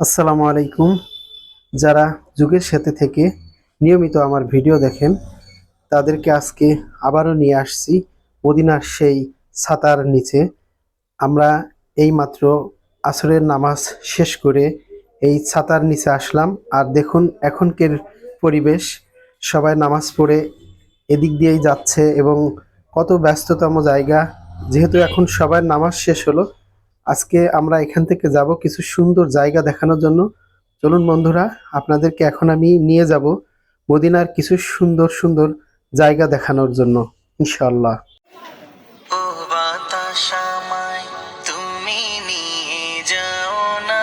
আসসালামু আলাইকুম। যারা যুগের সাথে থেকে নিয়মিত আমার ভিডিও দেখেন, তাদেরকে আজকে আবারও নিয়ে আসছি মদিনার সেই ছাতার নিচে। আমরা এইমাত্র আসরের নামাজ শেষ করে এই ছাতার নিচে আসলাম। আর দেখুন, এখনকার পরিবেশ, সবাই নামাজ পড়ে এদিক দিয়েই যাচ্ছে এবং কত ব্যস্ততম জায়গা। যেহেতু এখন সবার নামাজ শেষ হলো আজকে আমরা এখান থেকে যাব কিছু সুন্দর জায়গা দেখানোর জন্য। চলুন বন্ধুরা, আপনাদেরকে এখন আমি নিয়ে যাব মদিনার কিছু সুন্দর সুন্দর জায়গা দেখানোর জন্য ইনশাল্লাহ তুমি নিয়ে যাও না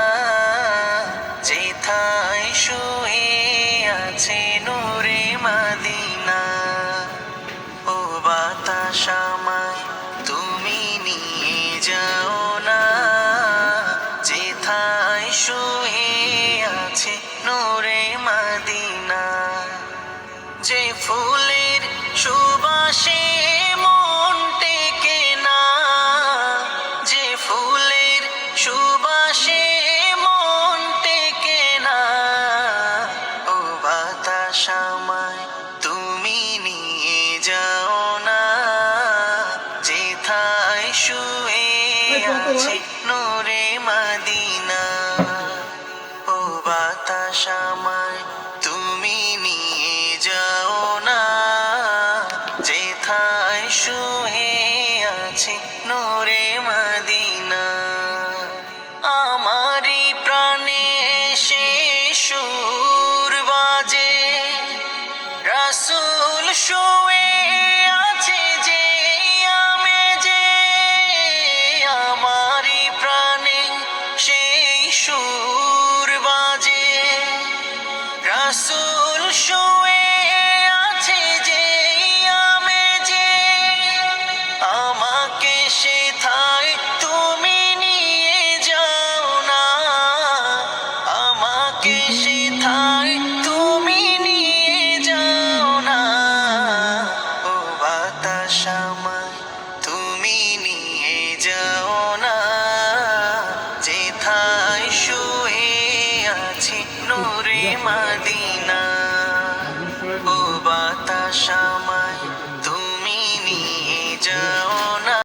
শুয়ে আছে নূরে মাদিনা। যে ফুলের সুবাসে মন টেকে না যে ফুলের সুবাসে মন টেকে না। ও বাতাস আমায় তুমি নিয়ে যাও না যেথায় শুয়ে আছে নূরে মাদিনা। আছে নূরে মদিনা, আমারই প্রাণে সে সুর বাজে। রাসুল শুয়ে আছে যে আমি যে, আমারই প্রাণে সেই সুর বাজে। রাসুল শুয়ে আমাকে তুমি নিয়ে যাও না। তুমি নিয়ে যাও না। শুয়ে মাদিনা। ও বাতাস